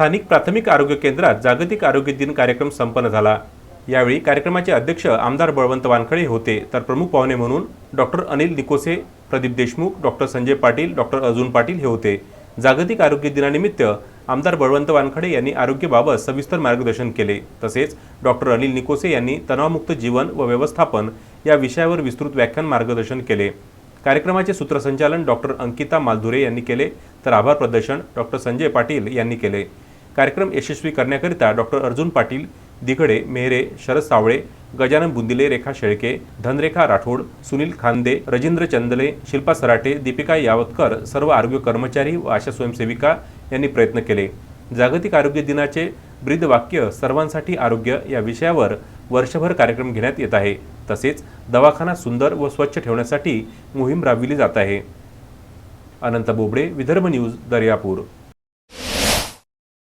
स्थानिक प्राथमिक आरोग्य केंद्रात जागतिक आरोग्य दिन कार्यक्रम संपन्न झाला. यावेळी कार्यक्रमाचे अध्यक्ष आमदार बळवंत वानखडे होते तर प्रमुख पाहुणे म्हणून doctor Anil Nikose Pradeep Deshmukh doctor Sanjay Patil doctor Arjun Patil हे होते. जागतिक आरोग्य दिनानिमित्त आमदार बळवंत वानखडे यांनी आरोग्याबाबत सविस्तर मार्गदर्शन केले. तसेच डॉक्टर अनिल निकोसे यांनी तणावमुक्त जीवन व व्यवस्थापन या विषयावर विस्तृत व्याख्यान मार्गदर्शन केले. कार्यक्रमाचे सूत्रसंचालन डॉक्टर अंकिता मालधुरे यांनी केले तर आभार प्रदर्शन डॉक्टर संजय पाटील यांनी केले. कार्यक्रम यशस्वी करण्याकरिता डॉक्टर अर्जुन पाटील दिघडे मेहरे शरद सावळे गजानन बुंदिले रेखा शेळके धनरेखा राठोड सुनील खांदे रजिंद्र चंदले शिल्पा सराटे दीपिका यावतकर सर्व आरोग्य कर्मचारी व आशा स्वयंसेविका यांनी प्रयत्न केले. जागतिक आरोग्य दिनाचे ब्रीद वाक्य सर्वांसाठी आरोग्य या विषयावर वर्षभर कार्यक्रम घेण्यात येत आहे. तसेच दवाखाना सुंदर व स्वच्छ ठेवण्यासाठी मोहीम राबविली जात आहे. अनंत बोबडे विदर्भ न्यूज दर्यापूर.